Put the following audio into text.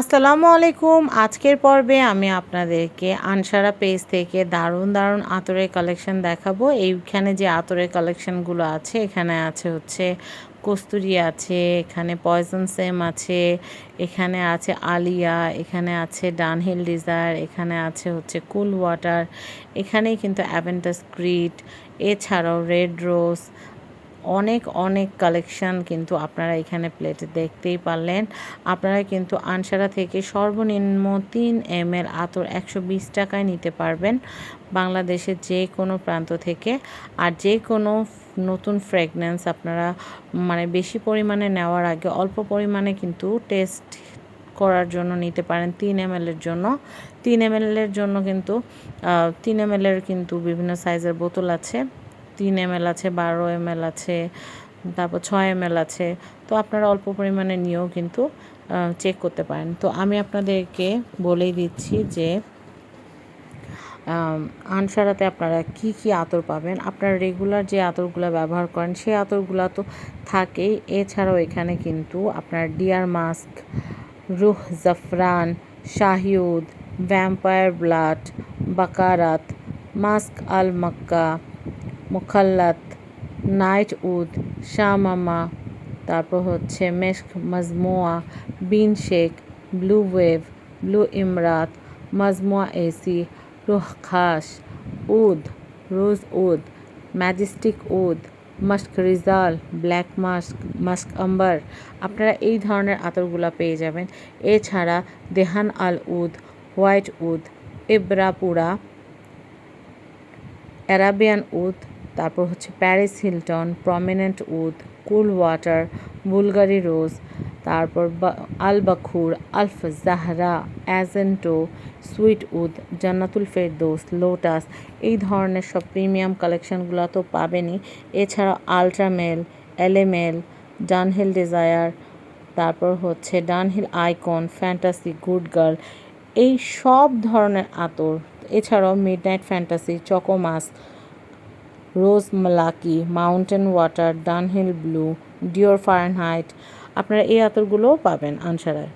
আসসালামু আলাইকুম। আজকের পর্বে আমি আপনাদেরকে আনসারা পেজ থেকে দারুণ দারুণ আতরের কালেকশন দেখাবো। এইখানে যে আতরের কালেকশনগুলো আছে, এখানে আছে হচ্ছে কস্তুরি আছে, এখানে পয়জন সেম আছে, এখানে আছে আলিয়া, এখানে আছে ডানহিল ডিজায়ার, এখানে আছে হচ্ছে কুল ওয়াটার, এখানেই কিন্তু অ্যাভেন্টাস ক্রিট, এছাড়াও রেড রোজ অনেক অনেক কালেকশন কিন্তু আপনারা এখানে প্লেটে দেখতেই পারলেন। আপনারা কিন্তু আনসারা থেকে সর্বনিম্ন তিন এম এল আতর একশো বিশ টাকায় নিতে পারবেন বাংলাদেশের যে কোনো প্রান্ত থেকে। আর যে কোনো নতুন ফ্রেগনেন্স আপনারা মানে বেশি পরিমাণে নেওয়ার আগে অল্প পরিমাণে কিন্তু টেস্ট করার জন্য নিতে পারেন তিন এম এর জন্য। তিন এম এর জন্য কিন্তু তিন এম এর কিন্তু বিভিন্ন সাইজের বোতল আছে। তিন এম আছে, বারো এম আছে, তারপর ছয় এম আছে। তো আপনারা অল্প পরিমাণে নিয়েও কিন্তু চেক করতে পারেন। তো আমি আপনাদেরকে বলেই দিচ্ছি যে আনসারাতে আপনারা কি কি আতর পাবেন? আপনারা রেগুলার যে আতরগুলো ব্যবহার করেন, সেই আতরগুলো তো থাকেই। এছাড়াও এখানে কিন্তু আপনার ডিয়ার মাস্ক রুহ জাফরান, শাহিউদ ভ্যাম্পায়ার ব্লাড বাকারাত মাস্ক আল মক্কা মুখাল্লাত, নাইট উদ, শামামা, তারপর হচ্ছে মেস্ক মজমুয়া, বিন শেখ, ব্লু ওয়েভ, ব্লু ইমরাত, মজমুয়া এসি, রুহ খাস, উদ, রোজ উদ, ম্যাজেস্টিক উদ মাস্ক রিজাল, ব্ল্যাক মাস্ক মাস্ক আম্বার। আপনারা এই ধরনের আতরগুলো পেয়ে যাবেন। এছাড়া দেহান আল উদ, হোয়াইট উদ এব্রাপুরা অ্যারাবিয়ান উদ তারপর হচ্ছে প্যারিস হিলটন, প্রমিনেন্ট উদ কুল ওয়াটার, বুলগারি রোজ, তারপর আল বাখুর আলফ জাহরা অ্যাজেন্টো, সুইট উদ জান্নাতুল ফেরদোস, লোটাস, এই ধরনের সব প্রিমিয়াম কালেকশনগুলো তো পাবেনই। এছাড়া আলট্রামেল, এলেমেল, ডানহিল ডিজায়ার, তারপর হচ্ছে Dunhill icon, fantasy, good girl, এই সব ধরনের আতর। এছাড়াও মিড নাইট ফ্যান্টাসি, চকোমাস rose মালাকি mountain water Dunhill blue Dior Fahrenheit আপনারা এই আতরগুলোও পাবেন আনসারায়।